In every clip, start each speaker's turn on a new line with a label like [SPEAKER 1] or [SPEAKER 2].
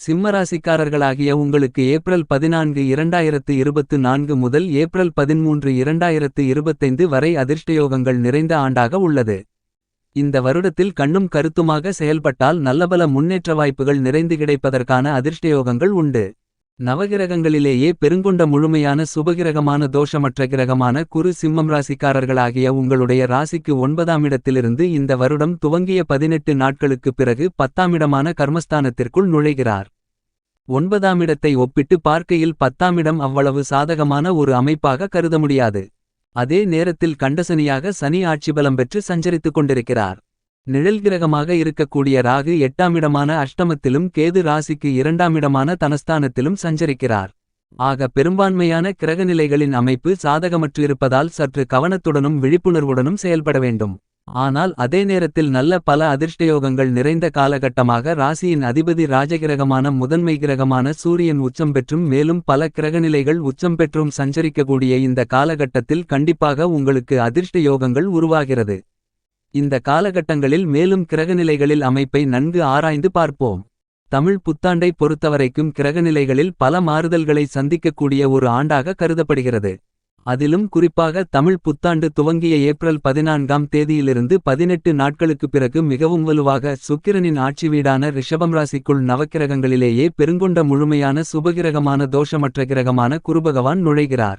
[SPEAKER 1] சிம்மராசிக்காரர்களாகிய உங்களுக்கு ஏப்ரல் பதினான்கு இரண்டாயிரத்து இருபத்து நான்கு முதல் ஏப்ரல் பதிமூன்று இரண்டாயிரத்து இருபத்தைந்து வரை அதிர்ஷ்டயோகங்கள் நிறைந்த ஆண்டாக உள்ளது. இந்த வருடத்தில் கண்ணும் கருத்துமாக செயல்பட்டால் நல்லபல முன்னேற்ற வாய்ப்புகள் நிறைந்து கிடைப்பதற்கான அதிர்ஷ்டயோகங்கள் உண்டு. நவகிரகங்களிலேயே பெருங்கொண்ட முழுமையான சுபகிரகமான தோஷமற்ற கிரகமான குரு சிம்மம் ராசிக்காரர்களாகிய உங்களுடைய ராசிக்கு ஒன்பதாம் இடத்திலிருந்து இந்த வருடம் துவங்கிய பதினெட்டு நாட்களுக்குப் பிறகு பத்தாமிடமான கர்மஸ்தானத்திற்குள் நுழைகிறார். ஒன்பதாம் இடத்தை ஒப்பிட்டு பார்க்கையில் பத்தாமிடம் அவ்வளவு சாதகமான ஒரு அமைப்பாக கருத முடியாது. அதே நேரத்தில் கண்டசனியாக சனி ஆட்சிபலம் பெற்று சஞ்சரித்துக் கொண்டிருக்கிறார். நிழல்கிரகமாக இருக்கக்கூடிய ராகு எட்டாமிடமான அஷ்டமத்திலும் கேது ராசிக்கு இரண்டாமிடமான தனஸ்தானத்திலும் சஞ்சரிக்கிறார். ஆக பெரும்பான்மையான கிரகநிலைகளின் அமைப்பு சாதகமற்றிருப்பதால் சற்று கவனத்துடனும் விழிப்புணர்வுடனும் செயல்பட வேண்டும். ஆனால் அதே நேரத்தில் நல்ல பல அதிர்ஷ்டயோகங்கள் நிறைந்த காலகட்டமாக ராசியின் அதிபதி ராஜகிரகமான முதன்மை கிரகமான சூரியன் உச்சம் பெற்றும் மேலும் பல கிரகநிலைகள் உச்சம் பெற்றும் சஞ்சரிக்கக்கூடிய இந்த காலகட்டத்தில் கண்டிப்பாக உங்களுக்கு அதிர்ஷ்ட யோகங்கள் உருவாகிறது. இந்த காலகட்டங்களில் மேலும் கிரகநிலைகளில் அமைப்பை நன்கு ஆராய்ந்து பார்ப்போம். தமிழ் புத்தாண்டை பொறுத்தவரைக்கும் கிரகநிலைகளில் பல மாறுதல்களை சந்திக்கக்கூடிய ஒரு ஆண்டாக கருதப்படுகிறது. அதிலும் குறிப்பாக தமிழ் புத்தாண்டு துவங்கிய ஏப்ரல் பதினான்காம் தேதியிலிருந்து பதினெட்டு நாட்களுக்குப் பிறகு மிகவும் வலுவாக சுக்கிரனின் ஆட்சி வீடான ரிஷபம் ராசிக்குள் நவக்கிரகங்களிலேயே பெருங்கொண்ட முழுமையான சுபகிரகமான தோஷமற்ற கிரகமான குருபகவான் நுழைகிறார்.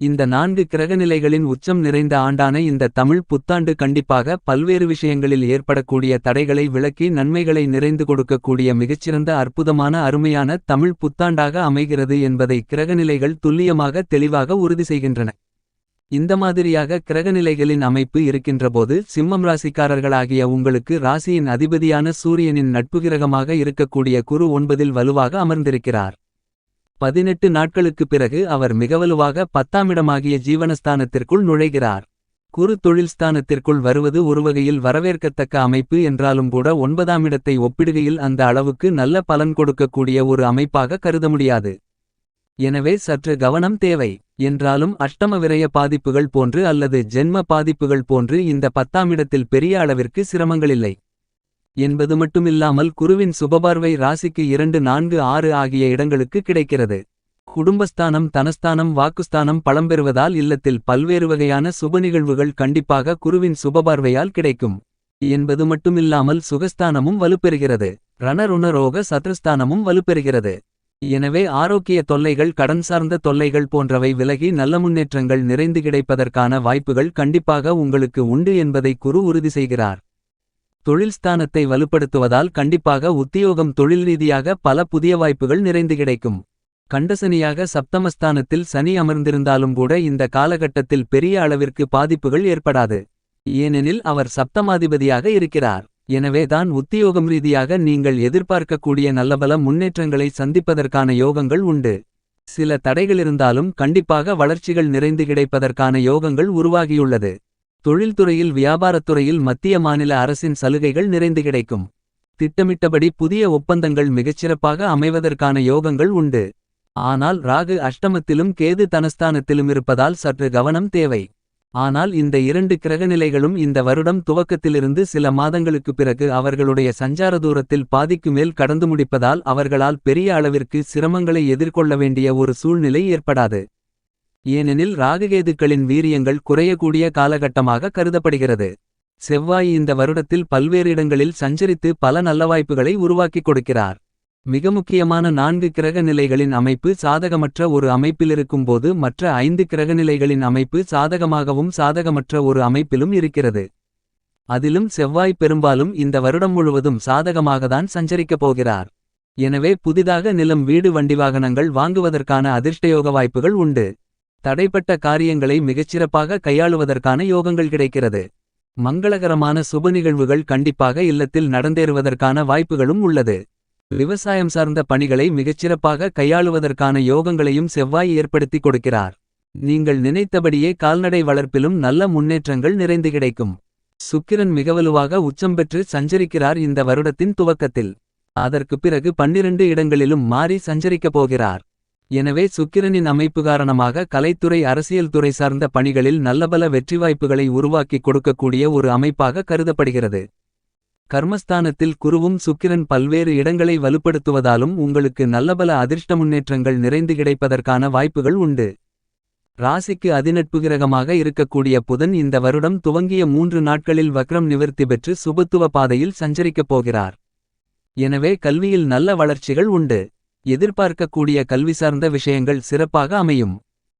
[SPEAKER 1] இந்த நான்கு கிரகநிலைகளின் உச்சம் நிறைந்த ஆண்டான இந்த தமிழ் புத்தாண்டு கண்டிப்பாக பல்வேறு விஷயங்களில் ஏற்படக்கூடிய தடைகளை விளக்கி நன்மைகளை நிறைந்து கொடுக்கக்கூடிய மிகச்சிறந்த அற்புதமான அருமையான தமிழ் புத்தாண்டாக அமைகிறது என்பதை கிரகநிலைகள் துல்லியமாக தெளிவாக உறுதி செய்கின்றன. இந்த மாதிரியாக கிரகநிலைகளின் அமைப்பு இருக்கின்றபோது சிம்மம் ராசிக்காரர்களாகிய உங்களுக்கு ராசியின் அதிபதியான சூரியனின் நட்பு கிரகமாக இருக்கக்கூடிய குரு ஒன்பதில் வலுவாக அமர்ந்திருக்கிறார். பதினெட்டு நாட்களுக்குப் பிறகு அவர் மிகவலுவாக பத்தாமிடமாகிய ஜீவனஸ்தானத்திற்குள் நுழைகிறார். குறு தொழில்ஸ்தானத்திற்குள் வருவது ஒருவகையில் வரவேற்கத்தக்க அமைப்பு என்றாலும் கூட ஒன்பதாம் இடத்தை ஒப்பிடுகையில் அந்த அளவுக்கு நல்ல பலன் கொடுக்கக்கூடிய ஒரு அமைப்பாக கருத முடியாது. எனவே சற்று கவனம் தேவை. என்றாலும் அஷ்டம விரய பாதிப்புகள் போன்று அல்லது ஜென்ம பாதிப்புகள் போன்று இந்த பத்தாமிடத்தில் பெரிய அளவிற்கு சிரமங்களில்லை என்பது மட்டுமில்லாமல் குருவின் சுபபார்வை ராசிக்கு இரண்டு நான்கு ஆறு ஆகிய இடங்களுக்கு கிடைக்கிறது. குடும்பஸ்தானம் தனஸ்தானம் வாக்குஸ்தானம் பழம்பெறுவதால் இல்லத்தில் பல்வேறு வகையான சுப நிகழ்வுகள் கண்டிப்பாக குருவின் சுபபார்வையால் கிடைக்கும். என்பது மட்டுமில்லாமல் சுகஸ்தானமும் வலுப்பெறுகிறது. ரணருணரோக சத்ருஸ்தானமும் வலுப்பெறுகிறது. எனவே ஆரோக்கிய தொல்லைகள் கடன் சார்ந்த தொல்லைகள் போன்றவை விலகி நல்ல முன்னேற்றங்கள் நிறைந்து கிடைப்பதற்கான வாய்ப்புகள் கண்டிப்பாக உங்களுக்கு உண்டு என்பதை குரு உறுதி செய்கிறார். தொழில் ஸ்தானத்தை வலுப்படுத்துவதால் கண்டிப்பாக உத்தியோகம் தொழில் ரீதியாக பல புதிய வாய்ப்புகள் நிறைந்து கிடைக்கும். கண்டசனியாக சப்தமஸ்தானத்தில் சனி அமர்ந்திருந்தாலும் கூட இந்த காலகட்டத்தில் பெரிய அளவிற்கு பாதிப்புகள் ஏற்படாது. ஏனெனில் அவர் சப்தமாதிபதியாக இருக்கிறார். எனவே தான் உத்தியோகம் ரீதியாக நீங்கள் எதிர்பார்க்கக்கூடிய நல்லபல முன்னேற்றங்களை சந்திப்பதற்கான யோகங்கள் உண்டு. சில தடைகளிருந்தாலும் கண்டிப்பாக வளர்ச்சிகள் நிறைந்து கிடைப்பதற்கான யோகங்கள் உருவாகியுள்ளது. தொழில்துறையில் வியாபாரத்துறையில் மத்திய மாநில அரசின் சலுகைகள் நிறைந்து கிடைக்கும். திட்டமிட்டபடி புதிய ஒப்பந்தங்கள் மிகச்சிறப்பாக அமைவதற்கான யோகங்கள் உண்டு. ஆனால் ராகு அஷ்டமத்திலும் கேது தனஸ்தானத்திலும் இருப்பதால் சற்று கவனம் தேவை. ஆனால் இந்த இரண்டு கிரகநிலைகளும் இந்த வருடம் துவக்கத்திலிருந்து சில மாதங்களுக்குப் பிறகு அவர்களுடைய சஞ்சார தூரத்தில் பாதிக்கு மேல் கடந்து முடிப்பதால் அவர்களால் பெரிய அளவிற்கு சிரமங்களை எதிர்கொள்ள வேண்டிய ஒரு சூழ்நிலை ஏற்படாது. ஏனெனில் ராககேதுக்களின் வீரியங்கள் குறையக்கூடிய காலகட்டமாக கருதப்படுகிறது. செவ்வாய் இந்த வருடத்தில் பல்வேறு இடங்களில் சஞ்சரித்து பல நல்ல வாய்ப்புகளை உருவாக்கிக் கொடுக்கிறார். மிக முக்கியமான நான்கு கிரக நிலைகளின் அமைப்பு சாதகமற்ற ஒரு அமைப்பிலிருக்கும்போது மற்ற ஐந்து கிரகநிலைகளின் அமைப்பு சாதகமாகவும் சாதகமற்ற ஒரு அமைப்பிலும் இருக்கிறது. அதிலும் செவ்வாய் பெரும்பாலும் இந்த வருடம் முழுவதும் சாதகமாகத்தான் சஞ்சரிக்கப் போகிறார். எனவே புதிதாக நிலம் வீடு வண்டி வாகனங்கள் வாங்குவதற்கான அதிர்ஷ்டயோக வாய்ப்புகள் உண்டு. தடைப்பட்ட காரியங்களை மிகச்சிறப்பாக கையாளுவதற்கான யோகங்கள் கிடைக்கிறது. மங்களகரமான சுப நிகழ்வுகள் கண்டிப்பாக இல்லத்தில் நடந்தேறுவதற்கான வாய்ப்புகளும் உள்ளது. விவசாயம் சார்ந்த பணிகளை மிகச்சிறப்பாக கையாளுவதற்கான யோகங்களையும் செவ்வாய் ஏற்படுத்தி கொடுக்கிறார். நீங்கள் நினைத்தபடியே கால்நடை வளர்ப்பிலும் நல்ல முன்னேற்றங்கள் நிறைந்து கிடைக்கும். சுக்கிரன் மிகவலுவாக உச்சம் பெற்று சஞ்சரிக்கிறார் இந்த வருடத்தின் துவக்கத்தில். அதற்குப் பிறகு பன்னிரண்டு இடங்களிலும் மாறி சஞ்சரிக்கப் போகிறார். எனவே சுக்கிரனின் அமைப்பு காரணமாக கலைத்துறை அரசியல் துறை சார்ந்த பணிகளில் நல்லபல வெற்றி வாய்ப்புகளை உருவாக்கிக் கொடுக்கக்கூடிய ஒரு அமைப்பாக கருதப்படுகிறது. கர்மஸ்தானத்தில் குருவும் சுக்கிரன் பல்வேறு இடங்களை வலுப்படுத்துவதாலும் உங்களுக்கு நல்லபல அதிர்ஷ்ட முன்னேற்றங்கள் நிறைந்து கிடைப்பதற்கான வாய்ப்புகள் உண்டு. ராசிக்கு அதிநட்பு கிரகமாக இருக்கக்கூடிய புதன் இந்த வருடம் துவங்கிய மூன்று நாட்களில் வக்ரம் நிவர்த்தி பெற்று சுபத்துவ பாதையில் சஞ்சரிக்கப் போகிறார். எனவே கல்வியில் நல்ல வளர்ச்சிகள் உண்டு. எதிர்பார்க்கக்கூடிய கல்வி சார்ந்த விஷயங்கள் சிறப்பாக அமையும்.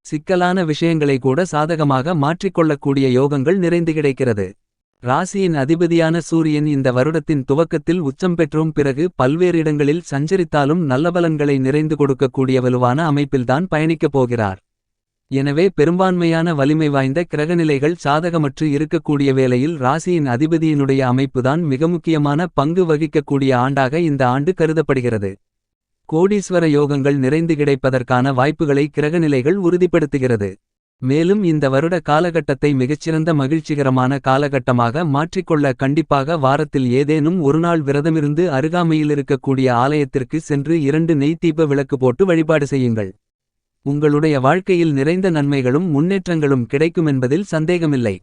[SPEAKER 1] சிக்கலான விஷயங்களை கூட சாதகமாக மாற்றிக்கொள்ளக்கூடிய யோகங்கள் நிறைந்து கிடைக்கிறது. ராசியின் அதிபதியான சூரியன் இந்த வருடத்தின் துவக்கத்தில் உச்சம் பெற்றும். பிறகு பல்வேறு இடங்களில் சஞ்சரித்தாலும் நல்ல பலன்களை நிறைந்து கொடுக்கக்கூடிய வலுவான அமைப்பில்தான் பயணிக்கப் போகிறார். எனவே பெரும்பான்மையான வலிமை வாய்ந்த கிரகநிலைகள் சாதகமற்று இருக்கக்கூடிய வேளையில் ராசியின் அதிபதியினுடைய அமைப்புதான் மிக முக்கியமான பங்கு வகிக்கக்கூடிய ஆண்டாக இந்த ஆண்டு கருதப்படுகிறது. கோடீஸ்வர யோகங்கள் நிறைந்து கிடைப்பதற்கான வாய்ப்புகளை கிரகநிலைகள் உறுதிப்படுத்துகிறது. மேலும் இந்த வருட காலகட்டத்தை மிகச்சிறந்த மகிழ்ச்சிகரமான காலகட்டமாக மாற்றிக்கொள்ள கண்டிப்பாக வாரத்தில் ஏதேனும் ஒருநாள் விரதமிருந்து அருகாமையில் இருக்கக்கூடிய ஆலயத்திற்கு சென்று இரண்டு நெய்த்தீப விளக்கு போட்டு வழிபாடு செய்யுங்கள். உங்களுடைய வாழ்க்கையில் நிறைந்த நன்மைகளும் முன்னேற்றங்களும் கிடைக்குமென்பதில் சந்தேகமில்லை.